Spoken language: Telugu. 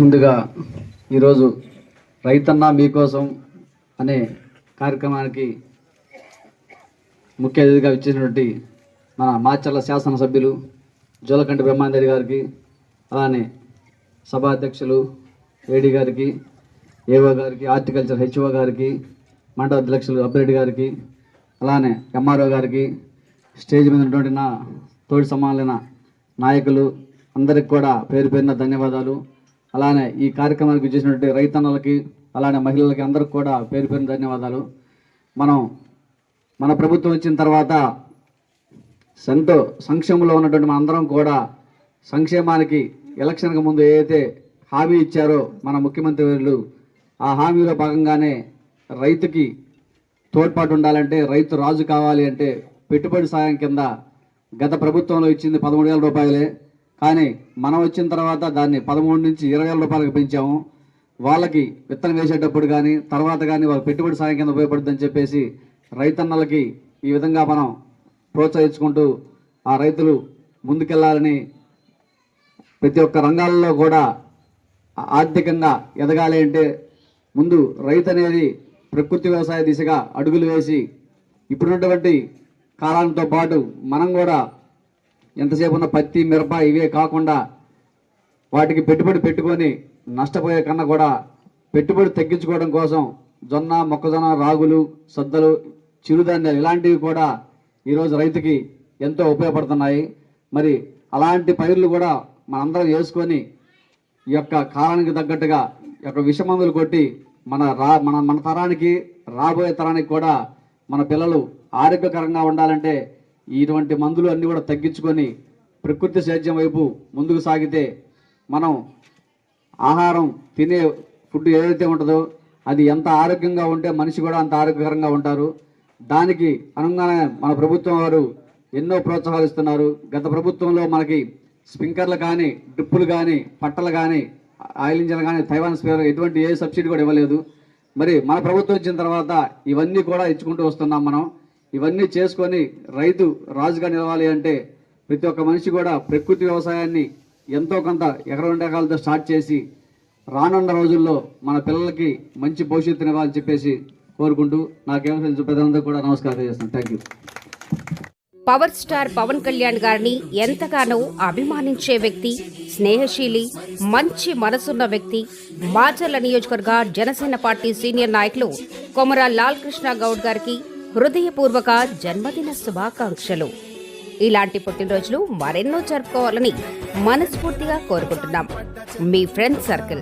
ముందుగా ఈరోజు రైతన్న మీకోసం అనే కార్యక్రమానికి ముఖ్య అతిథిగా ఇచ్చినటువంటి మన మాచర్ల శాసనసభ్యులు జోలకంటి బ్రహ్మాందరి గారికి అలానే సభాధ్యక్షులు ఏడి గారికి ఏఓ గారికి హార్టికల్చర్ హెచ్ఓ గారికి మండల అధ్యక్షులు అబ్బిరెడ్డి గారికి అలానే ఎంఆర్ఓ గారికి స్టేజ్ మీద ఉన్నటువంటి నా తోటి సమానమైన నాయకులు అందరికి కూడా పేరు పేరున ధన్యవాదాలు. అలానే ఈ కార్యక్రమానికి చేసినటువంటి రైతన్నలకి అలానే మహిళలకి అందరికి కూడా పేరు పేరు ధన్యవాదాలు. మనం మన ప్రభుత్వం వచ్చిన తర్వాత ఎంతో సంక్షేమంలో ఉన్నటువంటి మన అందరం కూడా సంక్షేమానికి ఎలక్షన్కి ముందు ఏదైతే హామీ ఇచ్చారో మన ముఖ్యమంత్రి వర్యులు ఆ హామీలో భాగంగానే రైతుకి తోడ్పాటు ఉండాలంటే రైతు రాజు కావాలి అంటే పెట్టుబడి సాయం కింద గత ప్రభుత్వంలో ఇచ్చింది పదమూడు వేల రూపాయలే. కానీ మనం వచ్చిన తర్వాత దాన్ని పదమూడు నుంచి ఇరవై వేల రూపాయలకు పెంచాము. వాళ్ళకి విత్తనం వేసేటప్పుడు కానీ తర్వాత కానీ వాళ్ళ పెట్టుబడి సాయం కింద ఉపయోగపడుతుందని చెప్పేసి రైతన్నలకి ఈ విధంగా మనం ప్రోత్సహించుకుంటూ ఆ రైతులు ముందుకెళ్ళాలని ప్రతి ఒక్క రంగాల్లో కూడా ఆర్థికంగా ఎదగాలి అంటే ముందు రైతు అనేది ప్రకృతి వ్యవసాయ దిశగా అడుగులు వేసి ఇప్పుడున్నటువంటి కాలంతో పాటు మనం కూడా ఎంతసేపు ఉన్న పత్తి మిరప ఇవే కాకుండా వాటికి పెట్టుబడి పెట్టుకొని నష్టపోయే కన్నా కూడా పెట్టుబడి తగ్గించుకోవడం కోసం జొన్న మొక్కజొన్న రాగులు సద్దలు చిరుధాన్యాలు ఇలాంటివి కూడా ఈరోజు రైతుకి ఎంతో ఉపయోగపడుతున్నాయి. మరి అలాంటి పైర్లు కూడా మనందరం వేసుకొని ఈ యొక్క కాలానికి తగ్గట్టుగా ఈ యొక్క విషమందులు కొట్టి మన రా మన మన తరానికి రాబోయే తరానికి కూడా మన పిల్లలు ఆరోగ్యకరంగా ఉండాలంటే ఇటువంటి మందులు అన్నీ కూడా తగ్గించుకొని ప్రకృతి సేద్యం వైపు ముందుకు సాగితే మనం ఆహారం తినే ఫుడ్ ఏదైతే ఉంటుందో అది ఎంత ఆరోగ్యంగా ఉంటే మనిషి కూడా అంత ఆరోగ్యకరంగా ఉంటారు. దానికి అనుగుణంగానే మన ప్రభుత్వం వారు ఎన్నో ప్రోత్సాహాలు ఇస్తున్నారు. గత ప్రభుత్వంలో మనకి స్ప్రింకర్లు కానీ డ్రిప్పులు కానీ పట్టలు కానీ ఆయిల్ ఇంజన్లు కానీ తైవాన్ స్పేర్ ఎటువంటి ఏ సబ్సిడీ కూడా ఇవ్వలేదు. మరి మన ప్రభుత్వం వచ్చిన తర్వాత ఇవన్నీ కూడా ఇచ్చుకుంటూ వస్తున్నాం మనం. ఇవన్నీ చేసుకొని రైతు రాజుగా నిలవాలి అంటే ప్రతి ఒక్క మనిషి కూడా ప్రకృతి వ్యవసాయాన్ని ఎంతో కొంత ఎకరం ఎకరాలతో స్టార్ట్ చేసి రానున్న రోజుల్లో మన పిల్లలకి మంచి భవిష్యత్తునివ్వాలని చెప్పేసి కోరుకుంటూ నాకేమో తెలుసు కూడా నమస్కారం చేస్తాను thank you power star Pawan Kalyan గారిని ఎంతగానో అభిమానించే వ్యక్తి స్నేహశీలి మంచి మనసున్న వ్యక్తి మాచర్ల నియోజకవర్గ జనసేన పార్టీ సీనియర్ నాయకులు కొమర లాల్ కృష్ణ గౌడ్ గారికి హృదయపూర్వక జన్మదిన శుభాకాంక్షలు. ఇలాంటి పుట్టినరోజులు మరెన్నో జరుపుకోవాలని మనస్ఫూర్తిగా కోరుకుంటున్నాం. మీ ఫ్రెండ్ సర్కిల్.